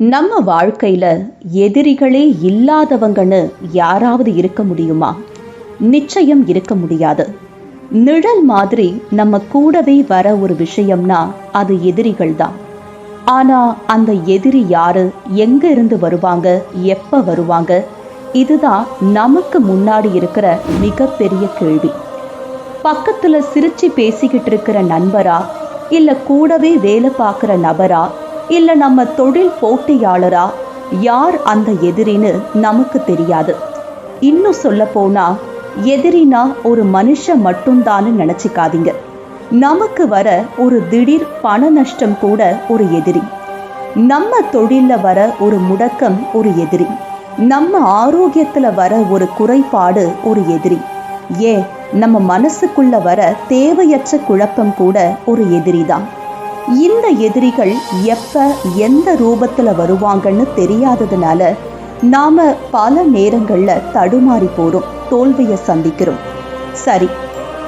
நம்ம வாழ்க்கையில் எதிரிகளே இல்லாதவங்கன்னு யாராவது இருக்க முடியுமா? நிச்சயம் இருக்க முடியாது. நிழல் மாதிரி நம்ம கூடவே வர ஒரு விஷயம்னா அது எதிரிகள் தான். ஆனா அந்த எதிரி யாரு? எங்க இருந்து வருவாங்க? எப்ப வருவாங்க? இதுதான் நமக்கு முன்னாடி இருக்கிற மிகப்பெரிய கேள்வி. பக்கத்துல சிரிச்சு பேசிக்கிட்டு இருக்கிற நண்பரா? இல்ல கூடவே வேலை பார்க்குற நபரா? இல்ல நம்ம தொழில் போட்டியாளரா? யார் அந்த எதிரின்னு நமக்கு தெரியாது. இன்னும் சொல்ல போனா எதிரினா ஒரு மனுஷன் மட்டும்தான்னு நினைச்சுக்காதீங்க. நமக்கு வர ஒரு திடீர் பண நஷ்டம் கூட ஒரு எதிரி. நம்ம தொழிலில் வர ஒரு முடக்கம் ஒரு எதிரி. நம்ம ஆரோக்கியத்துல வர ஒரு குறைபாடு ஒரு எதிரி. ஏன் நம்ம மனசுக்குள்ள வர தேவையற்ற குழப்பம் கூட ஒரு எதிரி தான் இந்த எதிரிகள் எப்ப எந்த ரூபத்துல வருவாங்கன்னு தெரியாததுனால நாம பல நேரங்கள்ல தடுமாறி போறோம் தோல்வியை சந்திக்கிறோம். சரி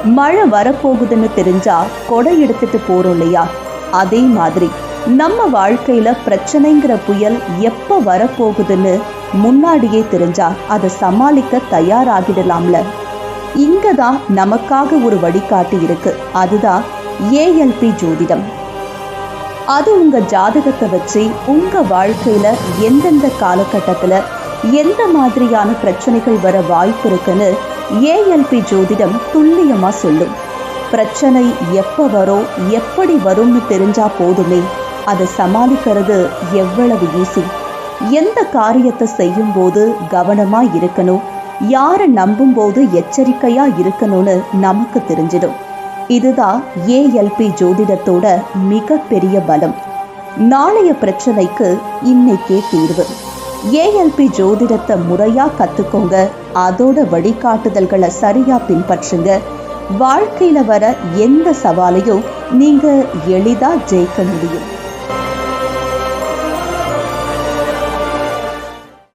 மழை வரப்போகுதுன்னு தெரிஞ்சா கொடை எடுத்துட்டு போறோம் இல்லையா? அதே மாதிரி நம்ம வாழ்க்கையில பிரச்சனைங்கிற புயல் எப்ப வரப்போகுதுன்னு முன்னாடியே தெரிஞ்சா அதை சமாளிக்க தயாராகிடலாம்ல. இங்கதான் நமக்காக ஒரு வழிகாட்டி இருக்கு. அதுதான் ஏஎல்பி ஜோதிடம். அது உங்க ஜாதகத்தை வச்சு உங்க வாழ்க்கையில எந்தெந்த காலகட்டத்துல எந்த மாதிரியான பிரச்சனைகள் வர வாய்ப்பு இருக்குன்னு ஏஎல்பி ஜோதிடம் துல்லியமா சொல்லும். பிரச்சனை எப்ப வரும் எப்படி வரும்னு தெரிஞ்சா போதுமே. அதை சமாளிக்கிறது எவ்வளவு ஈஸி எந்த காரியத்தை செய்யும் போது கவனமா இருக்கணும்? யாரை நம்பும் போது எச்சரிக்கையா இருக்கணும்னு நமக்கு தெரிஞ்சிடும். இதுதான் ஏஎல்பி ஜோதிடத்தோட மிகப்பெரிய பலம். நாளைய பிரச்சனைக்கு இன்னைக்கே தீர்வு. ஏஎல்பி ஜோதிடத்தை முறையா கத்துக்கோங்க. அதோட வழிகாட்டுதல்களை சரியா பின்பற்றுங்க. வாழ்க்கையில வர எந்த சவாலையும் நீங்க எளிதா ஜெயிக்க முடியும்.